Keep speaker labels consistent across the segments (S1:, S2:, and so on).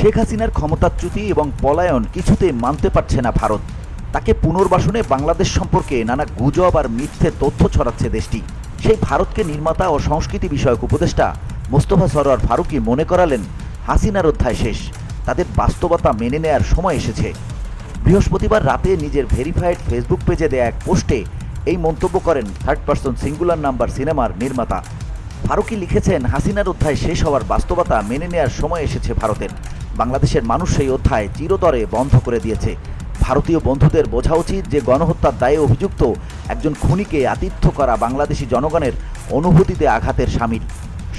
S1: শেখ হাসিনার ক্ষমতাচ্যুতি এবং পলায়ন কিছুতে মানতে পারছে না ভারত। তাকে পুনর্বাসনে বাংলাদেশ সম্পর্কে নানা গুজব আর মিথ্যে তথ্য ছড়াচ্ছে দেশটি। সেই ভারতকে নির্মাতা ও সংস্কৃতি বিষয়ক উপদেষ্টা মোস্তফা সরোয়ার ফারুকি মনে করালেন, হাসিনার অধ্যায় শেষ। তাদের বাস্তবতা মেনে নেয়ার সময় এসেছে। বৃহস্পতিবার রাতে নিজের ভেরিফাইড ফেসবুক পেজে দেয়া এক পোস্টে এই মন্তব্য করেন থার্ড পার্সন সিঙ্গুলার নাম্বার সিনেমার নির্মাতা। ফারুকি লিখেছেন, হাসিনার অধ্যায় শেষ হওয়ার বাস্তবতা মেনে নেয়ার সময় এসেছে ভারতের। বাংলাদেশের মানুষ সেই অধ্যায় চিরতরে বন্ধ করে দিয়েছে। ভারতীয় বন্ধুদের বোঝা উচিত যে গণহত্যার দায়ে অভিযুক্ত একজন খুনিকে আতিথ্য করা বাংলাদেশি জনগণের অনুভূতিতে আঘাতের সামিল।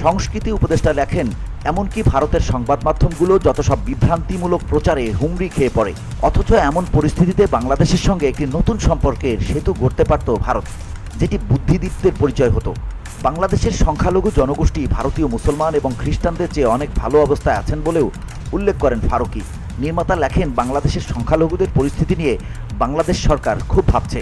S1: সংস্কৃতি উপদেষ্টা লেখেন, এমনকি ভারতের সংবাদ মাধ্যমগুলো যত সব বিভ্রান্তিমূলক প্রচারে হুমড়ি খেয়ে পড়ে, অথচ এমন পরিস্থিতিতে বাংলাদেশের সঙ্গে একটি নতুন সম্পর্কের সেতু গড়তে পারত ভারত, যেটি বুদ্ধিদীপ্তের পরিচয় হতো। বাংলাদেশের সংখ্যালঘু জনগোষ্ঠী ভারতীয় মুসলমান এবং খ্রিস্টানদের চেয়ে অনেক ভালো অবস্থায় আছেন বলেও উল্লেখ করেন ফারুকি। নির্মাতা লেখেন, বাংলাদেশের সংখ্যালঘুদের পরিস্থিতি নিয়ে বাংলাদেশ সরকার খুব ভাবছে।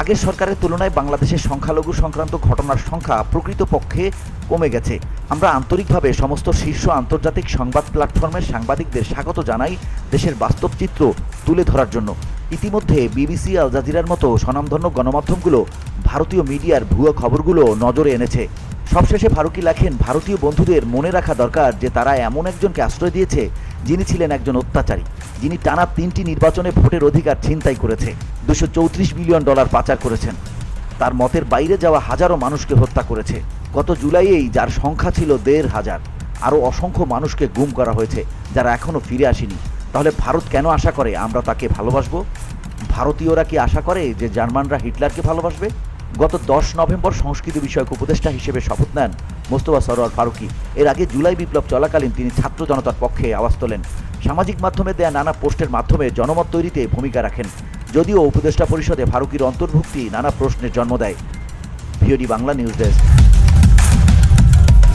S1: আগের সরকারের তুলনায় বাংলাদেশের সংখ্যালঘু সংক্রান্ত ঘটনার সংখ্যা প্রকৃতপক্ষে কমে গেছে। আমরা আন্তরিকভাবে সমস্ত শীর্ষ আন্তর্জাতিক সংবাদ প্ল্যাটফর্মের সাংবাদিকদের স্বাগত জানাই দেশের বাস্তব চিত্র তুলে ধরার জন্য। ইতিমধ্যে বিবিসি, আল জাজিরার মতো স্বনামধন্য গণমাধ্যমগুলো ভারতীয় মিডিয়ার ভুয়া খবরগুলো নজরে এনেছে। সবশেষে ফারুকি লেখেন, ভারতীয় বন্ধুদের মনে রাখা দরকার যে তারা এমন একজনকে আশ্রয় দিয়েছে যিনি ছিলেন একজন অত্যাচারী, যিনি টানা তিনটি নির্বাচনে ভোটের অধিকার ছিনতাই করেছে, দুশো চৌত্রিশ বিলিয়ন ডলার পাচার করেছেন। তার মতের বাইরে যাওয়া হাজারো মানুষকে হত্যা করেছে। গত জুলাইয়েই যার সংখ্যা ছিল দেড় হাজার, আরও অসংখ্য মানুষকে গুম করা হয়েছে যারা এখনও ফিরে আসেনি। তাহলে ভারত কেন আশা করে আমরা তাকে ভালোবাসবো? ভারতীয়রা কি আশা করে যে জার্মানরা হিটলারকে ভালোবাসবে? গত দশ নভেম্বর সংস্কৃতি বিষয়ক উপদেষ্টা হিসেবে শপথ নেন মোস্তফা সরোয়ার ফারুকি। এর আগে জুলাই বিপ্লব চলাকালীন তিনি ছাত্র জনতার পক্ষে আওয়াজ তোলেন। সামাজিক মাধ্যমে দেয়া নানা পোস্টের মাধ্যমে জনমত তৈরিতে ভূমিকা রাখেন। যদিও উপদেষ্টা পরিষদে ফারুকির অন্তর্ভুক্তি নানা প্রশ্নের জন্ম দেয়। VOD Bangla news desk.